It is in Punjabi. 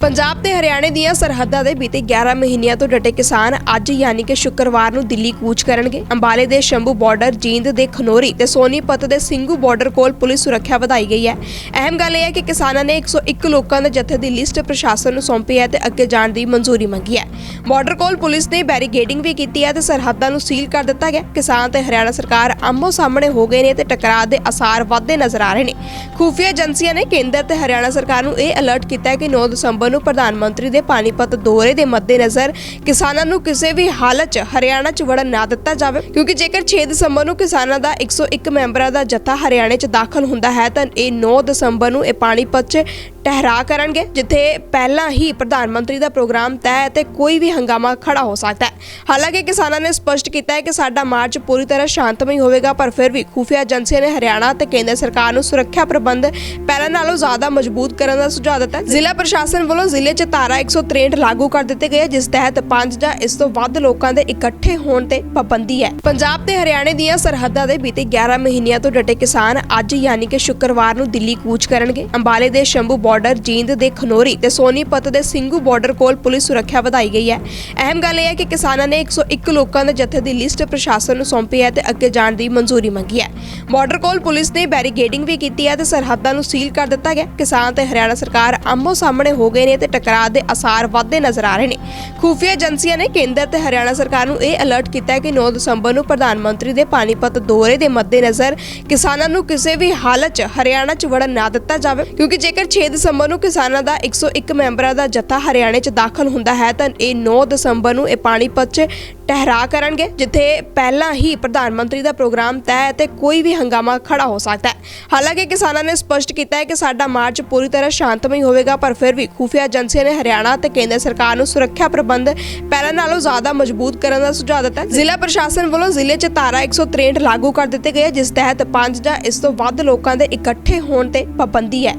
ਪੰਜਾਬ ਤੇ ਹਰਿਆਣੇ ਦੀਆਂ ਸਰਹੱਦਾਂ ਦੇ ਬੀਤੇ 11 ਮਹੀਨਿਆਂ ਤੋਂ ਡਟੇ ਕਿਸਾਨ ਅੱਜ ਯਾਨੀ ਕਿ ਸ਼ੁੱਕਰਵਾਰ ਨੂੰ ਦਿੱਲੀ ਕੂਚ ਕਰਨਗੇ। ਅੰਬਾਲੇ ਦੇ ਸ਼ੰਭੂ ਬਾਰਡਰ ਜੀਂਦ ਦੇ ਖਨੋਰੀ ਤੇ ਸੋਨੀਪਤ ਦੇ ਸਿੰਘੂ ਬਾਰਡਰ ਕੋਲ ਪੁਲਿਸ ਸੁਰੱਖਿਆ ਵਧਾਈ ਗਈ ਹੈ। ਅਹਿਮ ਗੱਲ ਇਹ ਹੈ ਕਿ ਕਿਸਾਨਾਂ ਨੇ 101 ਲੋਕਾਂ ਦੇ ਜਥੇ ਦੀ ਲਿਸਟ ਪ੍ਰਸ਼ਾਸਨ ਨੂੰ ਸੌਂਪੀ ਹੈ ਤੇ ਅੱਗੇ ਜਾਣ ਦੀ ਮਨਜ਼ੂਰੀ ਮੰਗੀ ਹੈ। ਬਾਰਡਰ ਕੋਲ ਪੁਲਿਸ ਨੇ ਬੈਰੀਗੇਡਿੰਗ ਵੀ ਕੀਤੀ ਹੈ ਤੇ ਸਰਹੱਦਾਂ ਨੂੰ ਸੀਲ ਕਰ ਦਿੱਤਾ ਗਿਆ। ਕਿਸਾਨ ਤੇ ਹਰਿਆਣਾ ਸਰਕਾਰ ਆਮੋ ਸਾਹਮਣੇ ਹੋ ਗਏ ਨੇ ਤੇ ਟਕਰਾਅ ਦੇ ਅਸਾਰ ਵੱਧਦੇ ਨਜ਼ਰ ਆ ਰਹੇ ਨੇ। ਖੂਫੀਆ ਏਜੰਸੀਆਂ ਨੇ ਕੇਂਦਰ ਤੇ ਹਰਿਆਣਾ ਸਰਕਾਰ ਨੂੰ ਇਹ ਅਲਰਟ ਕੀਤਾ ਹੈ ਕਿ 9 ਦਸੰਬਰ ਨੂੰ ਪ੍ਰਧਾਨ ਮੰਤਰੀ ਦੇ ਪਾਣੀਪਤ ਦੌਰੇ ਦੇ ਮੱਦੇਨਜ਼ਰ ਕਿਸਾਨਾਂ ਨੂੰ ਕਿਸੇ ਵੀ ਹਾਲਤ 'ਚ ਹਰਿਆਣਾ 'ਚ ਵੜਨ ਨਾ ਦਿੱਤਾ ਜਾਵੇ। ਕਿਉਂਕਿ ਜੇਕਰ 6 ਦਸੰਬਰ ਨੂੰ ਕਿਸਾਨਾਂ ਦਾ 101 ਮੈਂਬਰਾਂ ਦਾ ਜੱਥਾ ਹਰਿਆਣੇ 'ਚ ਦਾਖਲ ਹੁੰਦਾ ਹੈ, ਤਾਂ ਇਹ 9 ਦਸੰਬਰ ਨੂੰ ਇਹ ਪਾਣੀਪਤ 'ਚ ਟਹਿਰਾ ਕਰਨਗੇ, ਜਿੱਥੇ ਪਹਿਲਾਂ ਹੀ ਪ੍ਰਧਾਨ ਮੰਤਰੀ ਦਾ ਪ੍ਰੋਗਰਾਮ ਤੈਅ ਹੈ ਤੇ ਕੋਈ ਵੀ ਹੰਗਾਮਾ ਖੜਾ ਹੋ ਸਕਦਾ ਹੈ। ਹਾਲਾਂਕਿ ਕਿਸਾਨਾਂ ਨੇ ਸਪਸ਼ਟ ਕੀਤਾ ਹੈ ਕਿ ਸਾਡਾ ਮਾਰਚ ਪੂਰੀ ਤਰ੍ਹਾਂ ਸ਼ਾਂਤਮਈ ਹੋਵੇਗਾ, ਪਰ ਫਿਰ ਵੀ ਖੂਫੀਆ ਏਜੰਸੀਆਂ ਨੇ ਹਰਿਆਣਾ ਤੇ ਕੇਂਦਰ ਸਰਕਾਰ ਨੂੰ ਸੁਰੱਖਿਆ ਪ੍ਰਬੰਧ ਪਹਿਲਾਂ ਨਾਲੋਂ ਜ਼ਿਆਦਾ ਮਜ਼ਬੂਤ ਕਰਨ ਦਾ ਸੁਝਾਅ ਦਿੱਤਾ। ਹੈ ਜ਼ਿਲ੍ਹਾ ਪ੍ਰਸ਼ਾਸਨ ਵੱਲੋਂ ਜ਼ਿਲ੍ਹੇ 'ਚ ਧਾਰਾ 163 ਲਾਗੂ ਕਰ ਦਿੱਤੇ ਗਏ ਜਿਸ ਤਹਿਤ 5 ਜਾਂ ਇਸ ਤੋਂ ਵੱਧ ਲੋਕਾਂ ਦੇ ਇਕੱਠੇ ਹੋਣ ਤੇ ਪਾਬੰਦੀ ਹੈ। ਪੰਜਾਬ ਤੇ ਹਰਿਆਣੇ ਦੀਆਂ ਸਰਹੱਦਾਂ ਦੇ ਬੀਤੇ 11 ਮਹੀਨਿਆਂ ਤੋਂ ਡਟੇ ਕਿਸਾਨ ਅੱਜ ਯਾਨੀ ਕਿ ਸ਼ੁੱਕਰਵਾਰ ਨੂੰ ਦਿੱਲੀ ਕੂਚ ਕਰਨਗੇ। ਅੰਬਾਲੇ ਦੇ ਸ਼ੰਭੂ ਬਾਰਡਰ, ਜੀਂਦ ਦੇ ਖਨੋਰੀ ਤੇ ਸੋਨੀਪਤ ਦੇ ਸਿੰਘੂ ਬਾਰਡਰ ਕੋਲ ਪੁਲਿਸ ਸੁਰੱਖਿਆ ਵਧਾਈ ਗਈ ਹੈ। ਅਹਿਮ ਗੱਲ ਇਹ ਹੈ ਕਿ ਕਿਸਾਨਾਂ ਨੇ 101 ਲੋਕਾਂ ਦੇ ਜਥੇ ਦੀ ਲਿਸਟ ਪ੍ਰਸ਼ਾਸਨ ਨੂੰ ਸੌਂਪੀ ਹੈ ਤੇ ਅੱਗੇ ਜਾਣ ਦੀ ਮਨਜ਼ੂਰੀ ਮੰਗੀ ਹੈ। ਬਾਰਡਰ ਕੋਲ ਪੁਲਿਸ ਨੇ ਬੈਰੀਗੇਡਿੰਗ ਵੀ ਕੀਤੀ ਹੈ ਤੇ ਸਰਹੱਦਾਂ ਨੂੰ ਸੀਲ ਕਰ ਦਿੱਤਾ ਗਿਆ। ਕਿਸਾਨ ਤੇ ਹਰਿਆਣਾ ਸਰਕਾਰ ਆਮੋ ਸਾਹਮਣੇ ਹੋ ਗਏ ਨੇ ਤੇ ਟਕਰਾਅ ਦੇ ਅਸਾਰ ਵੱਧਦੇ ਨਜ਼ਰ ਆ ਰਹੇ ਨੇ। ਖੂਫੀਆ ਏਜੰਸੀਆਂ ਨੇ ਕੇਂਦਰ ਤੇ ਹਰਿਆਣਾ ਸਰਕਾਰ ਨੂੰ ਇਹ ਅਲਰਟ ਕੀਤਾ ਹੈ ਕਿ 9 ਦਸੰਬਰ ਨੂੰ ਪ੍ਰਧਾਨ ਮੰਤਰੀ ਦੇ ਪਾਣੀਪਤ ਦੌਰੇ ਦੇ ਮੱਦੇਨਜ਼ਰ ਕਿਸਾਨਾਂ ਨੂੰ ਕਿਸੇ ਵੀ ਹਾਲਤ 'ਚ ਹਰਿਆਣਾ 'ਚ ਵੜਨ ਨਾ ਦਿੱਤਾ ਜਾਵੇ। ਕਿਉਂਕਿ ਜੇਕਰ 6 ਦਸੰਬਰ ਨੂੰ ਕਿਸਾਨਾਂ ਦਾ 101 ਮੈਂਬਰਾਂ ਦਾ ਜਥਾ ਹਰਿਆਣੇ 'ਚ ਦਾਖਲ ਹੁੰਦਾ ਹੈ, ਤਾਂ ਇਹ 9 ਦਸੰਬਰ ਨੂੰ ਇਹ ਪਾਣੀਪਤ 'ਚ ਟਹਿਰਾ ਕਰਨਗੇ, ਜਿੱਥੇ ਪਹਿਲਾਂ ਹੀ ਪ੍ਰਧਾਨ ਮੰਤਰੀ ਦਾ ਪ੍ਰੋਗਰਾਮ ਤੈਅ ਹੈ ਤੇ ਕੋਈ ਵੀ ਹੰਗਾਮਾ ਖੜਾ ਹੋ ਸਕਦਾ ਹੈ। ਹਾਲਾਂਕਿ ਕਿਸਾਨਾਂ ਨੇ ਸਪਸ਼ਟ ਕੀਤਾ ਹੈ ਕਿ ਸਾਡਾ ਮਾਰਚ ਪੂਰੀ ਤਰ੍ਹਾਂ ਸ਼ਾਂਤਮਈ ਹੋਵੇਗਾ, ਪਰ ਫਿਰ ਵੀ ਖੂਫੀਆ ਏਜੰਸੀਆਂ ਨੇ ਹਰਿਆਣਾ ਤੇ ਕੇਂਦਰ ਸਰਕਾਰ ਨੂੰ ਸੁਰੱਖਿਆ ਪ੍ਰਬੰਧ ਪਹਿਲਾਂ ਨਾਲੋਂ ਜ਼ਿਆਦਾ ਮਜ਼ਬੂਤ ਕਰਨ ਦਾ ਸੁਝਾਅ ਦਿੱਤਾ ਜ਼ਿਲ੍ਹਾ ਪ੍ਰਸ਼ਾਸਨ ਵੱਲੋਂ ਜ਼ਿਲ੍ਹੇ 'ਚ ਧਾਰਾ 163 ਲਾਗੂ ਕਰ ਦਿੱਤੇ ਗਏ ਜਿਸ ਤਹਿਤ 5 ਜਾਂ ਇਸ ਤੋਂ ਵੱਧ ਲੋਕਾਂ ਦੇ ਇਕੱਠੇ ਹੋਣ ਤੇ ਪਾਬੰਦੀ ਹੈ।